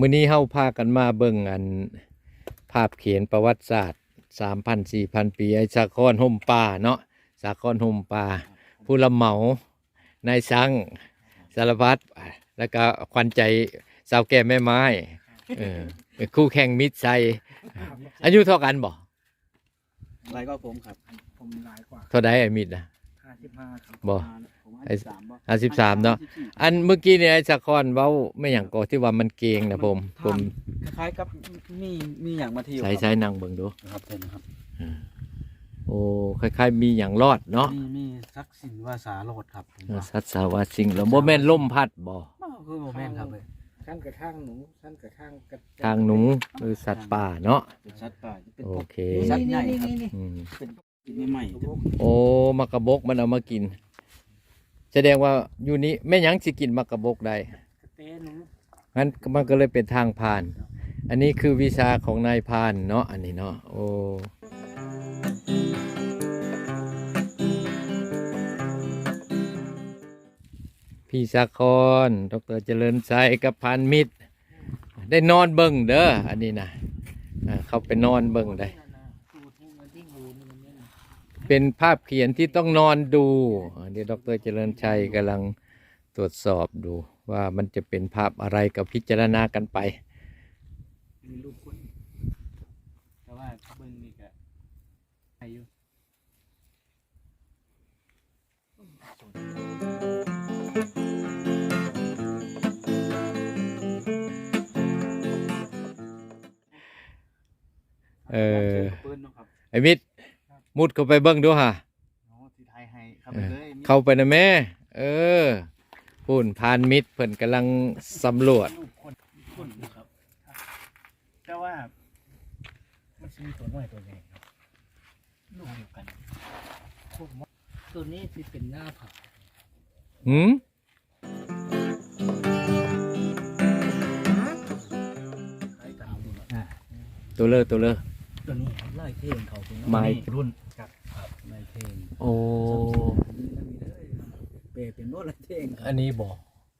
มื้อนี้เฮาพากันมาเบิ่งอัน ภาพเขียนประวัติศาสตร์3,000 4,000ปีไอ้สาครห่มป่าเนาะสาครห่มป่า ผู้รับเหมานายสังสารพัดแล้วก็ควันใจสาวแก่แม่ไม้เออเป็นคู่แข่งมิตรไซอายุเท่ากันบ่อะไรก็ผมครับ ผมหลายกว่าเท่าใดไอ้มิตรนะห้า สิบห้าครับบ่ ผมไอ้ห้าสิบสามบ่53เนาะอันเมื่อกี้เนี่ยไอ้สาครเว้าไม่หยังก็ที่ว่ามันเกงนะผมผมคล้ายๆกับมีมีอย่างมาเที่ยวใช้ใช้นั่งเบิ่งดู ครับเช่นนะครับโอ้คล้ายๆ มีอย่างรอดเนาะมีมีซักสินวาสาโรดครับผมว่าสัตว์สาวาสิงแล้วโมแม่นล่มพัดบ่บ่คือโมเมนต์ครับเลยท่านกระทั่งหนูท่านกระทั่งกระทางหนูหรือสัตว์ป่าเนาะเป็นสัตว์ป่าเป็นโอพวกเคสัตว์ใหญ่ครับ อืมเป็น กินไม่ใหมโอ้มักกะบกมันเอามากิน แสดงว่าอยู่นี้แม่หยังสิกินมักกะบกได้เต้นงั้นมันก็เลยเป็นทางผ่าน อันนี้คือวิชาของนายพานเนาะอันนี้เนาะโอ้พี่สาครดรเจริญใจกับพานมิตร ได้นอนเบิ่งเด้ออันนี้นะอ่าเขาไปนอนเบิ่งได้ สูตรที่มันที่งูนี่มันเนี่ยนะ เป็นภาพเขียนที่ต้องนอนดูอ่าเดี๋ยวดรเจริญชัยกำลังตรวจสอบดูว่ามันจะเป็นภาพอะไรก็พิจารณากันไปมีลูกคนแต่ว่าเบิ้งนี่ก็อายุเออปืนเนาะครับไอ้มิตร มุดเข้าไปเบิ่งดูฮะอ๋อที่ไทยให้ครับเออเลยมีเข้าไปนะแม่ เออพูนพานมิตรเพิ่นกำลังสำรวจลูกคนคนนะครับ แต่ว่า มันจะมีตัวน้อยตัวใหญ่ครับลูกเดียวกันพวกมดตัวนี้ที่เป็นหน้าผักหืมคล้ายกันอ่าตัวเลอตัวเลอตัวนี้ไล่เท่งเขาเป็นไม้รุ่น ครับครับไล่เท่งโอ้เปรเป็นโน้ตละเท่งอันนี้บ่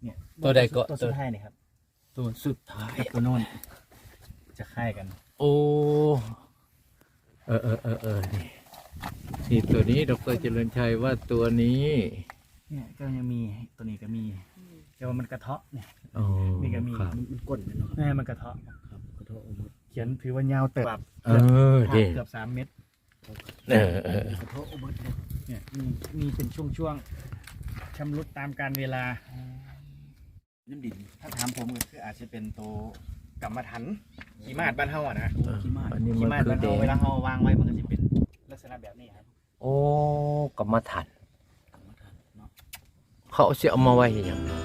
เนี่ยตัวใดก็ตัวสุดท้ายนี่ครับ ตัวสุดท้ายกับตัวโน้นจะคล้ายกัน โอ้เออเออเออเออนี่นี่ตัวนี้ดรเจริญชัยว่าตัวนี้ เนี่ยก็ยังมีตัวนี้ก็มีแต่ว่ามันกระเทาะเนี่ยอ๋อนี่ก็มีครับมันก้นเนาะแม่มันกระเทาะครับขอโทษอมดเขียนถือว่ายาวเติบเออเด้เกือบสามเมตร เออเออ ขอโทษอมดเนี่ยมีมีเป็นช่วงๆชำรุดตามการเวลา น้ำดินถ้าถามผมก็คืออาจจะเป็นตัวกรรมฐานขีมาดบ้านเฮาอะนะเออขี้มาดอันนี้ขีมันมาดคือบ้านแดเฮาเวลาเฮาวางไว้มันก็จะเป็นลักษณะแบบนี้ครับโอ้กรรมฐานกรรมฐานเนาะเขาเอาสิเอามาไว้เฮ็ดหยังเ